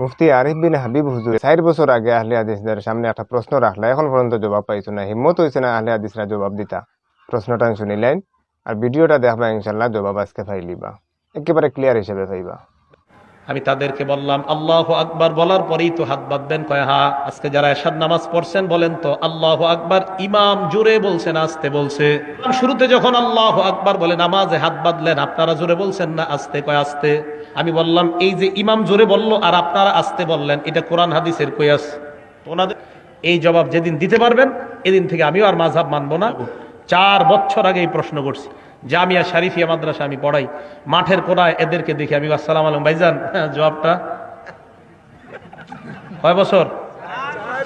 মুফতি আরিফ বিন হাবিব হুজুর, চার বছর আগে আহলে হাদিসদের সামনে একটা প্রশ্ন রাখলা, এখন পর্যন্ত জবাব পাইছো না, হিম্মত হয়েছে না আহলে হাদিসরা জবাব দিতা? প্রশ্নটা শুনিলেন, আর ভিডিওটা দেখবা ইনশাল্লাহ জবাব আজকে ফাইলিবা। একেবারে ক্লিয়ার হিসেবে পাইবা। আমি তাদেরকে বললাম, আল্লাহ আকবার বলার পরেই তো হাত বাঁধবেন, কয়, হা, আজকে যারা এসাদ নামাজ পড়ছেন বলেন তো, আল্লাহ আকবার ইমাম জোরে বলছেন, আসতে বলছে। শুরুতে যখন আল্লাহ আকবার বলে নামাজে হাত বাঁধলেন, আপনারা জোরে বলছেন না, আসতে কয়, আসতে আমি বললাম, এই যে ইমাম জোরে বলল আর আপনারা আসতে বললেন, এটা কোরআন হাদিসের কয়াস ওনাদের এই জবাব যেদিন দিতে পারবেন, এদিন থেকে আমিও আর মাঝহাব মানবো না। চার বছর আগে এই প্রশ্ন করছি। জামিয়া শারিফিয়া মাদ্রাসা আমি পড়াই। মাঠের কোনায় এদেরকে দেখি আমি আসসালাম আলম ভাইজান। জবাবটা? কয় বছর?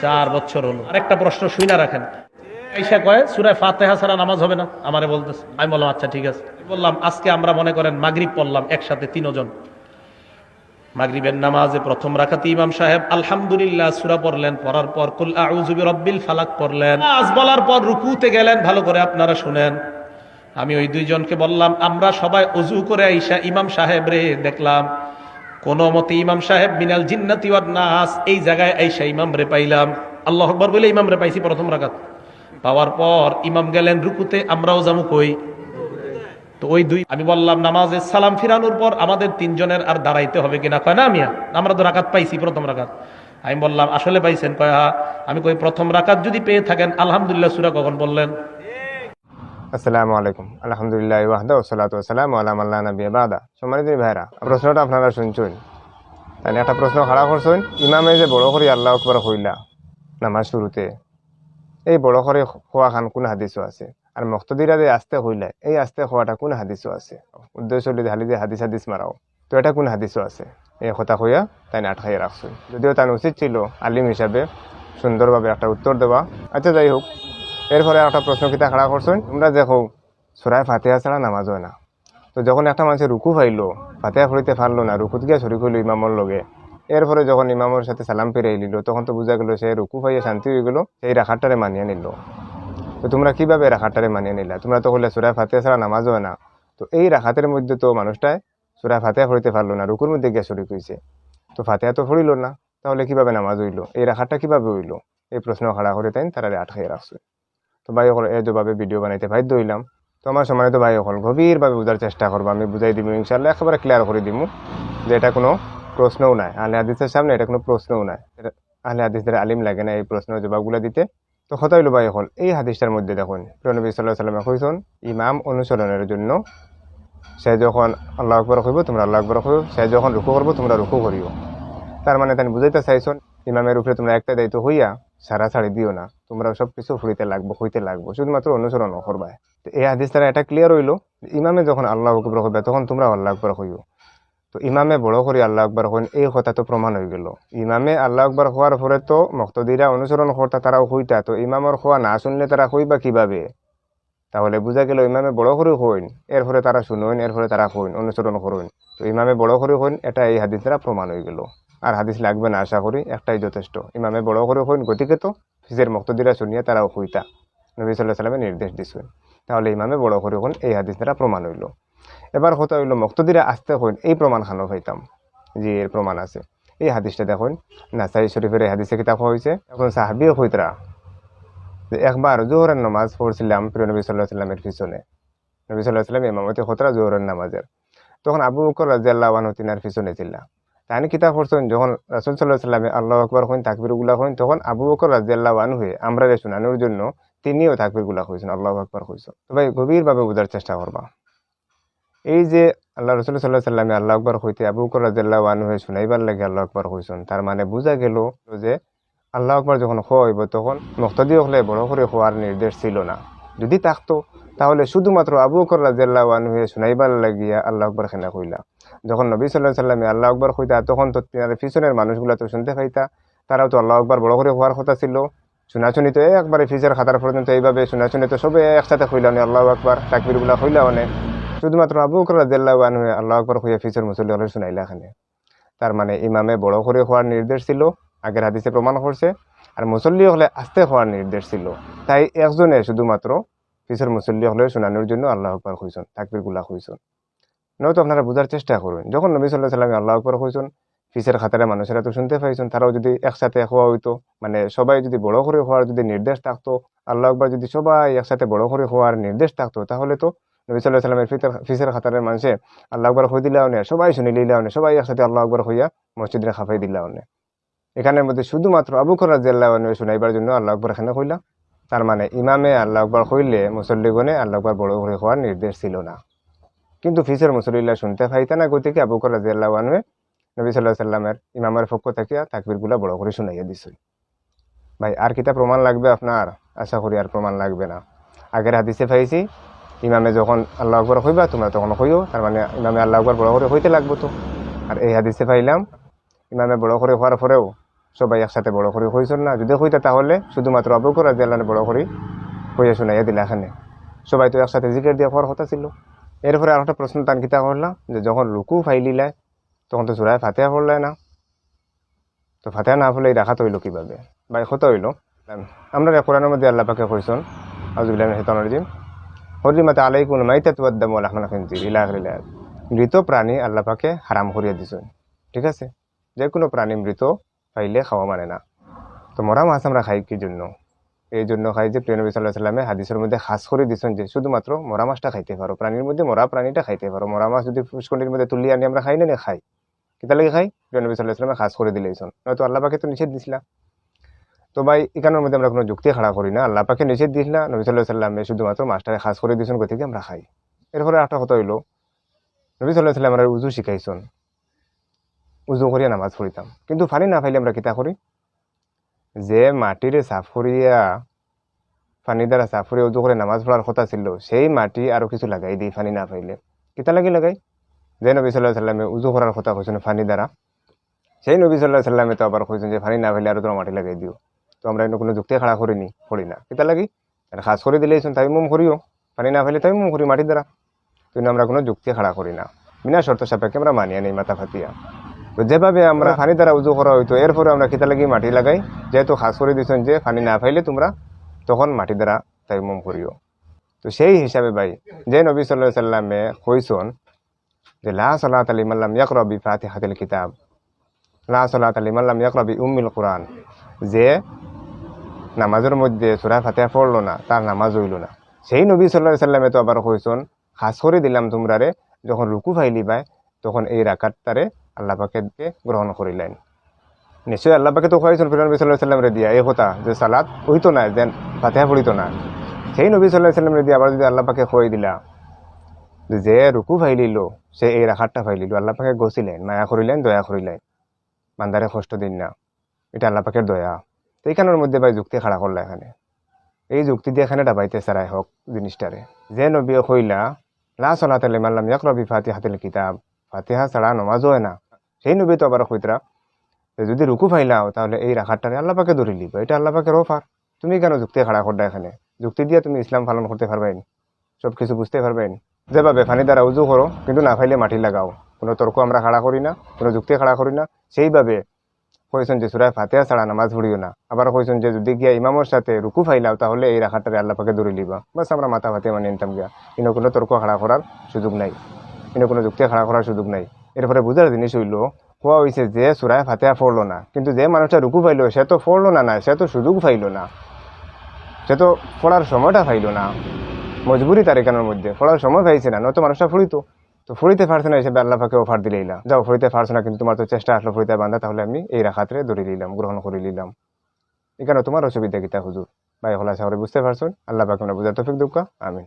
চার বছর হলো। আরেকটা প্রশ্ন শুই না রাখেন সুরায় ছাড়া নামাজ হবে না? আমারে বলতেছে। আমি বললাম আচ্ছা ঠিক আছে। বললাম, আজকে আমরা মনে করেন মাগরিব পড়লাম একসাথে তিনজন। মাগরিবের নামাজে প্রথম রাখাতে ইমাম সাহেব, আলহামদুলিল্লাহ, সুরা পড়লেন। পড়ার পর, কুল আউযু বিরাব্বিল ফালাক পড়লেন। আজ বলার পর রুকুতে গেলেন। ভালো করে আপনারা শুনেন। আমি ওই দুইজনকে বললাম, আমরা সবাই অজু করে আইসা ইমাম সাহেব রে দেখলাম, কোন মতে ইমাম সাহেব মিনাল জিন্নাতি নাস, এই জায়গায় আইসা ইমাম রে পাইলাম। আল্লাহ আকবার বলে ইমাম রে পাইছি প্রথম রাকাত। পাওয়ার পর ইমাম গেলেন, রুকুতে আমরাও জামু কই? তো ওই দুই, আমি বললাম, নামাজে সালাম ফিরানোর পর আমাদের তিনজনের আর দাঁড়াইতে হবে কিনা? কয়, না মিয়া, আমরা তো রাকাত পাইছি প্রথম রাকাত। আমি বললাম, আসলে পাইছেন? কয় হা আমি কই, প্রথম রাকাত যদি পেয়ে থাকেন, আলহামদুলিল্লাহ। সুরা কখন বললেন? আসসালামু আলাইকুম। আলহামদুলিল্লাহ ওয়াহদা ওসালাত ওসালাম আলাম আল্লাহ নবী বাদা। সম্মানিত ভাইরা প্রশ্নটা আপনারা শুনছেন তাহলে একটা প্রশ্ন খাড়া করছেন ইমামে যে বড় করে আল্লাহ আকবর হইলা নামাজ শুরুতে, এই বড় করে খোয়া খান কোন হাদিসও আছে? আর মক্তদিরা যে আস্তে হইলা, এই আস্তে খোয়াটা কোন হাদিসও আছে? উদ্দেশ্য হলে হালি যে হাদিস হাদিস মারাও। তো এটা কোন হাদিসও আছে? এই কথা হইয়া তাই আটকাই রাখছেন যদিও তার উচিত ছিল আলিম হিসাবে সুন্দরভাবে একটা উত্তর দেওয়া। আচ্ছা যাই হোক। এর ফলে একটা প্রশ্ন কিতা খাড়া করছেন? তোমরা দেখো, সুরায় ফাতেহা ছাড়া নামাজ হয় না। তো যখন একটা মানুষের রুকু পাইলো, ফাতেহা ফরিতে পারল না, রুকুত গিয়ে শরিক হইল ইমামর লগে। এরপরে যখন ইমামর সাথে সালাম ফিরে নিল, তখন তো বোঝা গেল সে রুকু পাইয়ে শান্তি হয়ে গেলো, সেই রাখাটারে মানিয়ে নিল। তো তোমরা কীভাবে রাখাটারে মানিয়ে নিলা? তোমরা তো বললে সুরায় ফাতেহা ছাড়া নামাজ হয় না। তো এই রাখাতের মধ্যে তো মানুষটায় সুরায় ফাতেহা ফরিতে পারল না, রুকুর মধ্যে গিয়ে শরিক হয়েছে তো ফাতেহা তো ফরিল না, তাহলে কীভাবে নামাজ হইল? এই রাখাটা কীভাবে হইল? এই প্রশ্ন খাড়া করে তাই তারা আটকাই রাখছে। তো ভাই সকল এর জবাবে ভিডিও বানাইতে বাধ্য হইলাম। তো আমার সম্মানিত ভাই সকল গভীরভাবে বোঝার চেষ্টা করব। আমি বুঝাই দিব ইনশাল্লাহ একেবারে ক্লিয়ার করে দিব যে এটা কোনো প্রশ্নও নাই। আহলে হাদিসের সামনে এটা কোনো প্রশ্নও নাই। আহলে হাদিসদের আলিম লাগে না এই প্রশ্ন জবাবগুলো দিতে। তো হইল ভাই সকল এই হাদিসটার মধ্যে দেখুন প্রণবী সাল্লাহ সাল্লামে কইসন ইমাম অনুসরণের জন্য সে যখন আল্লাহ আকবর কইব, তোমরা আল্লাহ আকবর কইব। সে যখন রুকু করব, তোমরা রুকু করিও। তার মানে তাই বুঝাইতে চাইছন, ইমামের উপরে তোমরা একটা দায়িত্ব হইয়া সারা ছাড়ি দিও না। তোমরা সব কিছু ফুরিতে লাগবো, হইতে লাগবো। শুধুমাত্র অনুসরণ করবা। তো এই হাদিস দ্বারা এটা ক্লিয়ার হইল, ইমামে যখন আল্লাহ আকবর হইবে, তখন তোমরা আল্লাহ আকবর হইও। তো ইমামে বড় করে আল্লাহ আকবর হইন, এই কথা তো প্রমাণ হয়ে গেল। ইমামে আল্লাহ আকবর হওয়ার পরে তো মক্তদিরা অনুসরণ করতা, তারাও হইতা। তো ইমামর হওয়া না শুনলে তারা হইবা কীভাবে? তাহলে বুঝা গেল ইমামে বড় করে হইন এর ফলে তারা শুনইন এর ফলে তারা হইন, অনুসরণ করইন। তো ইমামে বড় করে হইন, এটা এই হাদিস দ্বারা প্রমাণ হয়ে গেল। আর হাদিস লাগবে না, আশা করি। একটাই যথেষ্ট। ইমামে বড় করে হইন গতিকে তো ফিজের মক্তদিরা শুনিয়া তারাও হইতা। নবী সাল্লাহ সাল্লামে নির্দেশ দিছেন। তাহলে ইমামে বড় করে হইন এই হাদিস দ্বারা প্রমাণ হইল। এবার কথা হইল, মক্তদিরা আসতে হইন এই প্রমাণ খানো হইতাম যে এর প্রমাণ আছে। এই হাদিসটা দেখুন, নাসাই শরীফের এই হাদিসে কিতাব হয়েছে এখন সাহাবিও হইতরা। যে একবার জোহরের নামাজ পড়ছিলাম প্রিয় নবী সাল্লাহ সাল্লামের পিছনে। নবী সাল্লাহ সাল্লাম ইমামতি খতরা জোহরের নামাজের। তখন আবু বকর রাজিয়াল্লাহ তিনার পিছনে ছিল তাহলে কিতাব করছেন যখন রাসুল সাল্লাহ সাল্লামে আল্লাহ আকবর হইন তাকবিরগুলা হইন, তখন আবু বকর রাজিয়াল্লাহ আনু হয়ে আমরা রে শুনানোর জন্য তিনিও তাকবিরগুলা হয়েছেন আল্লাহ আকবর হয়েছেন তো ভাই, গভীরভাবে বোঝার চেষ্টা করবা। এই যে আল্লাহ রসুল সাল্লাহ সাল্লামে আল্লাহ আকবর হইতে আবু বকর রাজিয়াল্লাহ আনু হয়ে শুনাইবার লাগে আল্লাহ আকবর হয়েছেন তার মানে বোঝা গেল যে আল্লাহ আকবর যখন হইব, তখন মুক্তদি হলে বড় করে হওয়ার নির্দেশ ছিল না। যদি থাকতো, তাহলে শুধুমাত্র আবু বকর রাজিয়াল্লাহ আনু হয়ে শুনাইবার লাগিয়া আল্লাহ আকবর খেলা কইলা। যখন নবী সাল্লাহ সাল্লামে আল্লাহ আকবর হইতা তখন তো তিনার পিছনের মানুষগুলা তো শুনতে পাইতা। তারাও তো আল্লাহ আকবর বড় করে হওয়ার কথা ছিল। শুনাশুনি তো একবারে ফিজের খাতার পর্যন্ত এইভাবে শুনাশুনি তো সবে একসাথে হইলাম আল্লাহ আকবর তাকবিরগুলা হইলা অনেক শুধুমাত্র আবু রাজিয়াল্লাহ আনহু আল্লাহ আকবর হইয়া ফিজের মুসল্লি হলে শুনাইলা এখানে তার মানে ইমামে বড় করে হওয়ার নির্দেশ ছিল, আগের হাদিসে প্রমাণ করছে, আর মুসল্লি হলে আস্তে হওয়ার নির্দেশ ছিল। তাই একজনে শুধুমাত্র ফিসের মুসল্লি হলে শোনানোর জন্য আল্লাহ আকবর হইছেন তাকবিরগুলা হইছেন নয়তো আপনারা বোঝার চেষ্টা করুন। যখন নবী সাল্লাহ সাল্লামে আল্লাহ আকবর হইছেন, ফিসের খাতারে মানুষেরা তো শুনতে পাইছেন, তারাও যদি একসাথে হওয়া হইতো মানে সবাই যদি বড় করে হওয়ার যদি নির্দেশ থাকতো, আল্লাহ একবার যদি সবাই একসাথে বড় করে হওয়ার নির্দেশ থাকতো, তাহলে তো নবী সাল্লাহ সাল্লামের ফিতের ফিসের খাতারের মানুষে আল্লাহ একবার হয়ে দিলাও নে সবাই শুনি লিলাও নে সবাই একসাথে আল্লাহ একবার হইয়া মসজিদে খাফাই দিলাও নে এখানের মধ্যে শুধুমাত্র আবু খরাজ শুনাইবার জন্য আল্লাহ আকবর এখানে কইলা তার মানে ইমামে আল্লাহ আকবর কইলে মুসল্লিগণে আল্লাহ আকবর বড় করে হওয়ার নির্দেশ ছিল না। কিন্তু ফিসের মুসল্লিল্লাহ শুনতে পাইতে না, গতিকে আবু খরাজ আনুয়ে নবী সাল্লাহ সাল্লামের ইমামের পক্ষ থেকে তাকবিরগুলা বড় করে শুনাইয়া দিছিল ভাই, আর কিতা প্রমাণ লাগবে আপনার? আশা করি আর প্রমাণ লাগবে না। আগের হাদিসে পাইছি, ইমামে যখন আল্লাহ আকবর হইবা, তোমরা তখন হইও, তার মানে ইমামে আল্লাহ আকবর বড় করে হইতে লাগবো তো। আর এই হাদিসে পাইলাম, ইমামে বড় করে হওয়ার পরেও সবাই একসাথে বড় করে হয়েছিল না। যদি হইতে তাহলে শুধুমাত্র আবু দিয়ে বড় করে হইয়া শুনাইয়া দিলা এখানে। সবাই তো একসাথে জিকের দিয়ে হওয়ার কথা ছিল। এরপরে আর একটা প্রশ্ন তান কিতা করলাম, যে যখন রুকু ফাইলিলায় তখন তো সুরায় ফাতেহা পড়লে না। তো ফাতেহা না পড়লে এই রাখাত হইল কীভাবে? বা হতে হইল? আমরা কোরআনের মধ্যে আল্লাহ পাকে কইসন আউজুবিল্লাহ হেতনজিম হরিমাতা আলাইকুম মাইতা তুয়াদ্দাম আহমান ফিনজির ইলাহ ইলাহ মৃত প্রাণী আল্লাহ পাকে হারাম করিয়া দিছেন, ঠিক আছে? যে কোনো প্রাণী মৃত পাইলে খাওয়া মানে না। তো মরা মাছ আমরা খাই কি জন্য? এই জন্য খাই যে প্রিয় নবী সাল্লাহ সাল্লামে হাদিসের মধ্যে খাস করে দিচ্ছেন যে শুধুমাত্র মরা মাছটা খাইতে পারো, প্রাণীর মধ্যে মরা প্রাণীটা খাইতে পারো। মরা মাছ যদি পুষ্করির মধ্যে তুলি আনি, আমরা খাই না না খাই? কিতা লাগে খাই? প্রিয় নবী সাল্লাহ সাল্লামে খাস করে দিলেইছন নয়তো আল্লাহ পাকে তো নিষেধ দিছিলা। তো ভাই এখানের মধ্যে আমরা কোনো যুক্তি খাড়া করি না। আল্লাহ পাকে নিষেধ দিছিলা, নবী সাল্লাহ সাল্লামে শুধুমাত্র মাছটারে খাস করে দিয়েছেন, গতিকে আমরা খাই। এরপরে একটা কথা হইল, নবী সাল্লাহ সাল্লাম আমরা উজু শিখাইছন। উজু করিয়া নামাজ পড়িতাম। কিন্তু ফানি না ফাইলে আমরা কিতা করি? যে মাটিরে সাফ করিয়া ফানি দ্বারা সাফ উজু করে নামাজ পড়ার কথা ছিল সেই মাটি আরও কিছু লাগাই দিই ফানি না পাইলে কিতা লাগি লাগাই? যে নবী সাল্লাহ সাল্লামে উজু করার কথা কইছেন ফানি দ্বারা সেই নবী সাল্লাহ সাল্লামে তো আবার কইছেন যে ফানি না পাইলে আরও তোমার মাটি লাগাই দিও। তো আমরা এনে কোনো যুক্তি খাড়া করিনি করি না কিতা লাগি আর খাস করে দিলেইছেন তাই মুম করিও পানি না পাইলে তাই মুম করি মাটির দ্বারা কিন্তু আমরা কোনো যুক্তি খাড়া করি না বিনা শর্ত সাপেক্ষে আমরা মানিয়ে নেই মাথা ফাতিয়া তো যেভাবে আমরা পানি দ্বারা উজু করা হইতো, এরপরে আমরা কিতা লাগি মাটি লাগাই, যেহেতু খাস করে দিয়েছেন যে পানি না পাইলে তোমরা তখন মাটি দ্বারা তাই মুম করিও। তো সেই হিসাবে ভাই, যে নবী সাল্লাহ সাল্লামে কইসন যে, লা সালাত আলী মাল্লাম ইয়াকরবি ফাতে হাতিল কিতাব লা সালাত আলী মাল্লাম ইয়াকরবি উম্মিল কোরআন যে নামাজের মধ্যে সুরা ফাতে পড়ল না, তার নামাজ হইল না। সেই নবী সাল্লাহ সাল্লামে তো আবার কইসন, খাস করে দিলাম তোমরারে, যখন রুকু ফাইলি পায় তখন এই রাকাতটারে আল্লাহ পাকে গ্রহণ করিলেন। নিশ্চয়ই আল্লাহ পাকে তো খাইছেন ফিরান নবী সাল্লাহ সাল্লাম রে দিয়া এই কথা যে সালাত হইতো না যেন ফাতেহা পড়িত না, সেই নবী সাল্লাহ সাল্লাম রে দিয়া আবার যদি আল্লাহ পাকে খুয়াই দিলা, যে রুকু ফাইলিল, সে এই রাখাতটা ফাইলিল, আল্লাহ পাকে গছিলেন, মায়া করিলেন, দয়া করিলেন মান্দারে কষ্ট দিন না, এটা আল্লাহ পাকের দয়া। তো এইখানের মধ্যে ভাই যুক্তি খাড়া করলা এখানে। এই যুক্তি দিয়ে এখানে ডাবাইতে সারাই হোক জিনিসটারে। যে নবী কইলা লা সলাত মাল্লাম ইয়াকরবি ফাতিহা হাতিল কিতাব, ফাতিহা ছাড়া নমাজ হয় না। সেই নবী তো আবার কইতরা যদি রুকু ফাইলাও তাহলে এই রাখারটারে আল্লাহ পাকে ধরে লিব এটা আল্লাহ পাকের অফার। তুমি কেন যুক্তি খাড়া করডা এখানে? যুক্তি দিয়ে তুমি ইসলাম পালন করতে পারবেন সব কিছু বুঝতে পারবেন যেভাবে ফানি দ্বারা উজু করো, কিন্তু না ফাইলে মাটি লাগাও। কোনো তর্ক আমরা খাড়া করি না, কোনো যুক্তি খাড়া করি না। সেইভাবে কইছেন যে সুরায় ফাতেহা ছাড়া নামাজ পড়িও না। আবার কইছেন যে যদি গিয়া ইমামের সাথে রুকু ফাইলাও, তাহলে এই রাখাটারে আল্লাহ পাকে ধরে লিবা বাস আমরা মাথা ফাতে মানে নিতাম গিয়া। কিন্তু কোনো তর্ক খাড়া করার সুযোগ নাই। কিন্তু কোনো যুক্তি খাড়া করার সুযোগ নাই। এরপরে বুঝার জিনিস হইল, কোয়া হয়েছে যে সুরায় ফাতেহা পড়ল না, কিন্তু যে মানুষটা রুকু পাইলো, সে তো পড়ল না না, সে তো সুযোগ পাইলো না। সে তো পড়ার সময়টা পাইলো না। মজবুরি তার এখানের মধ্যে, পড়ার সময় পাইছে না, নয়তো মানুষটা ফুড়িতো। তো ফুড়িতে পারছে না, হিসেবে আল্লাহ পাকে অফার দিলেই না। যাও, ফুড়িতে পারছ না, কিন্তু তোমার তো চেষ্টা আসলো, ফুড়িতে বান্ধা তাহলে আমি এই রাখাতে ধরে নিলাম, গ্রহণ করে নিলাম। এখানে তোমার অসুবিধা কিতা হুজুর? ভাই হলা শহরে বুঝতে পারছ? আল্লাহ পাকে আমরা বুঝার তফিক দুঃখ আমি